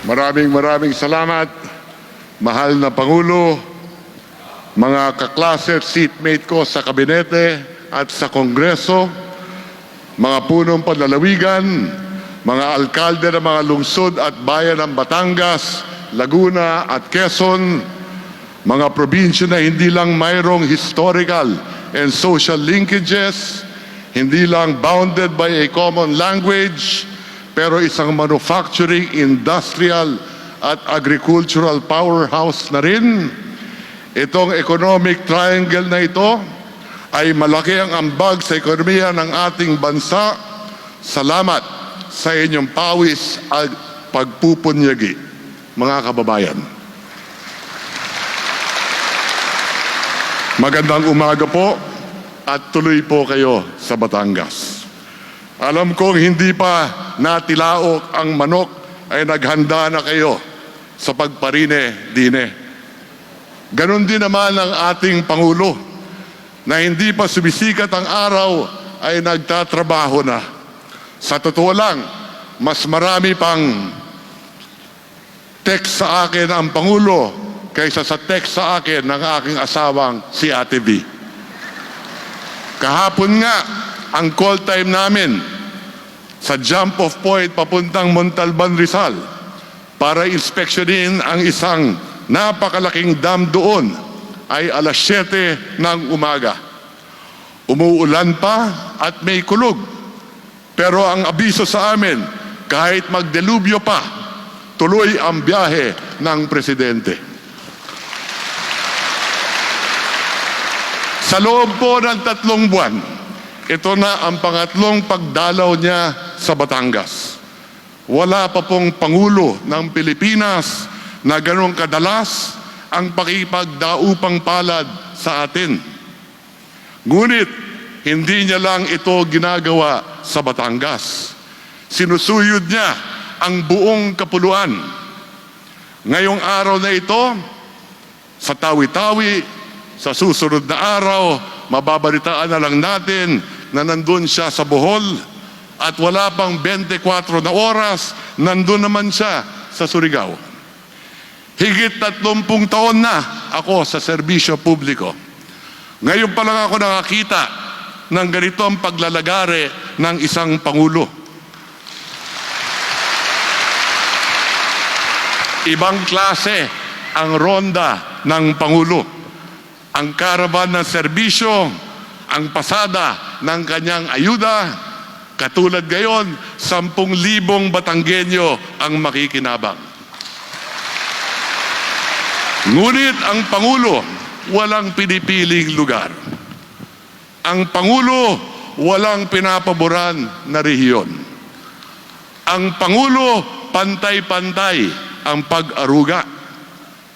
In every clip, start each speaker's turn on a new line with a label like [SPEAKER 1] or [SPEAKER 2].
[SPEAKER 1] Maraming maraming salamat, mahal na Pangulo, mga kaklase at seatmate ko sa kabinete at sa Kongreso, mga punong panlalawigan, mga alkalde ng mga lungsod at bayan ng Batangas, Laguna at Quezon, mga probinsya na hindi lang mayroong historical and social linkages, hindi lang bounded by a common language, pero isang manufacturing, industrial at agricultural powerhouse na rin. Itong economic triangle na ito ay malaki ang ambag sa ekonomiya ng ating bansa. Salamat sa inyong pawis at pagpupunyagi, mga kababayan. Magandang umaga po at tuloy po kayo sa Batangas. Alam kong hindi pa natilaok ang manok ay naghanda na kayo sa pagparine dine. Ganon din naman ang ating Pangulo na hindi pa sumisikat ang araw ay nagtatrabaho na. Sa totoo lang, mas marami pang text sa akin ang Pangulo kaysa sa text sa akin ng aking asawang si Ate V. Kahapon nga, ang call time namin sa jump off point papuntang Montalban Rizal para inspeksyonin ang isang napakalaking dam doon ay alas 7 ng umaga. Umuulan pa at may kulog. Pero ang abiso sa amin, kahit magdelubyo pa, tuloy ang biyahe ng presidente. Sa loob po ng tatlong buwan, ito na ang pangatlong pagdalaw niya sa Batangas. Wala pa pong Pangulo ng Pilipinas na ganong kadalas ang pakipagdaupang palad sa atin. Ngunit, hindi niya lang ito ginagawa sa Batangas. Sinusuyod niya ang buong kapuluan. Ngayong araw na ito, sa tawi-tawi, sa susunod na araw, mababalitaan na lang natin na nandun siya sa Bohol at wala pang 24 na oras, nandun naman siya sa Surigao. Higit 30 taon na ako sa serbisyo publiko. Ngayon pa lang ako nakakita ng ganitong paglalagare ng isang Pangulo. Ibang klase ang ronda ng Pangulo. Ang karaban ng serbisyo, ang pasada ng kanyang ayuda, katulad gayon, 10,000 Batanggenyo ang makikinabang. Ngunit ang Pangulo, walang pinipiling lugar. Ang Pangulo, walang pinapaboran na rehiyon. Ang Pangulo, pantay-pantay ang pag-aruga.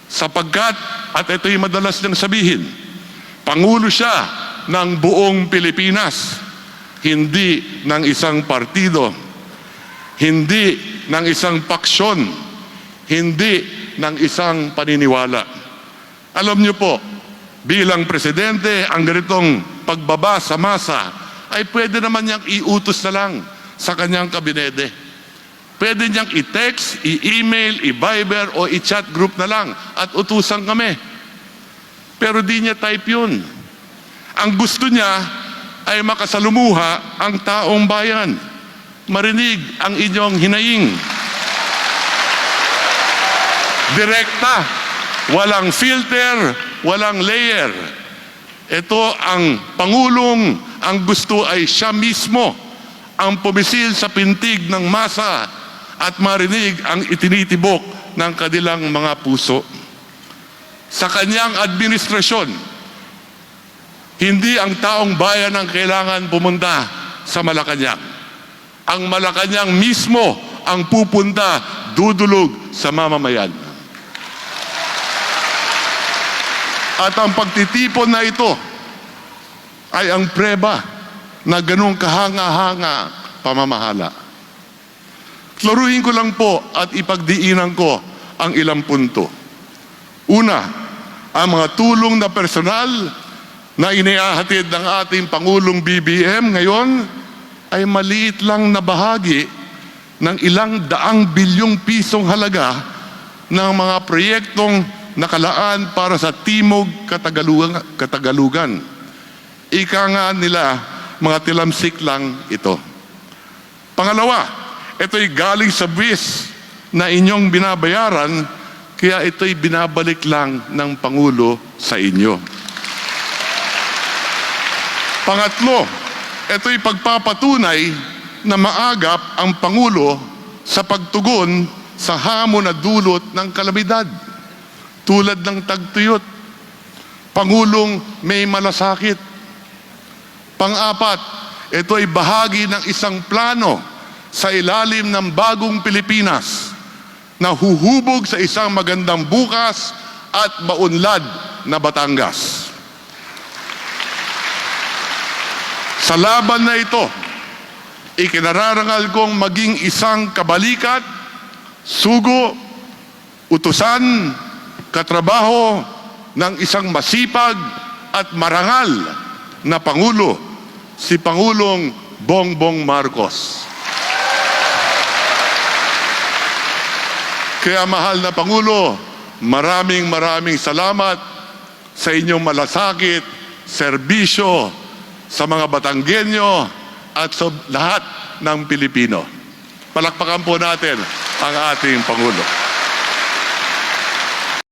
[SPEAKER 1] Sapagkat, at ito'y madalas niyang sabihin, Pangulo siya ng buong Pilipinas, hindi ng isang partido, hindi ng isang paksyon, hindi ng isang paniniwala. Alam niyo po, bilang presidente, ang ganitong pagbaba sa masa ay pwede naman niyang iutos na lang sa kanyang kabinete. Pwede niyang i-text, i-email, i-viber o i-chat group na lang at utusan kami. Pero di niya type yun. Ang gusto niya ay makasalumuha ang taong bayan. Marinig ang inyong hinaing. Direkta, walang filter, walang layer. Ito ang Pangulong, ang gusto ay siya mismo ang pumisil sa pintig ng masa at marinig ang itinitibok ng kanilang mga puso. Sa kanyang administrasyon, hindi ang taong bayan ang kailangan pumunta sa Malacanang. Ang Malacanang mismo ang pupunta dudulog sa mamamayan. At ang pagtitipon na ito ay ang preba na ganong kahanga-hanga pamamahala. Klaruhin ko lang po at ipagdiinan ko ang ilang punto. Una, ang mga tulong na personal na iniahatid ng ating Pangulong BBM ngayon ay maliit lang na bahagi ng ilang daang bilyong pisong halaga ng mga proyektong nakalaan para sa Timog Katagalugan. Katagalugan. Ika nga nila, mga tilamsik lang ito. Pangalawa, ito'y galing sa buwis na inyong binabayaran, kaya ito'y binabalik lang ng Pangulo sa inyo. Pangatlo, ito'y pagpapatunay na maagap ang Pangulo sa pagtugon sa hamon na dulot ng kalamidad tulad ng tagtuyot. Pangulong may malasakit. Pang-apat, ito ay bahagi ng isang plano sa ilalim ng bagong Pilipinas na huhubog sa isang magandang bukas at maunlad na Batangas. Sa laban na ito, ikinararangal kong maging isang kabalikat, sugo, utusan, katrabaho ng isang masipag at marangal na Pangulo, si Pangulong Bongbong Marcos. Kaya mahal na Pangulo, maraming maraming salamat sa inyong malasakit, serbisyo sa mga Batanggenyo at sa lahat ng Pilipino. Palakpakan po natin ang ating Pangulo.